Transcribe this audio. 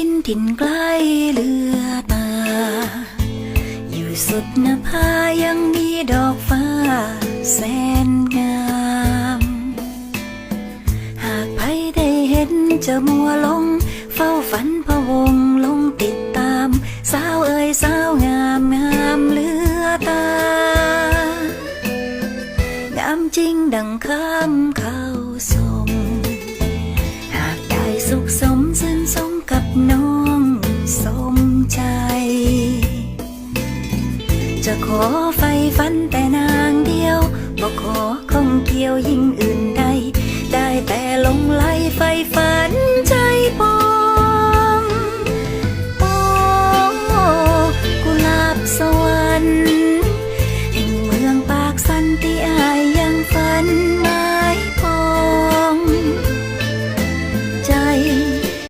ดินถิ่นไกลเลือตา อยู่สุดนภายังมีดอกฟ้าแสนงาม หากใครได้เห็นจะมัวลง เฝ้าฝันพะวงลงติดตาม สาวเอ่ยสาวงามงามเลือตา งามจริงดังคำเขา จะขอไฟฟันแต่นางเดียวบอกขอของเกี่ยวยิ่งอื่นใด ได้แต่ลงไห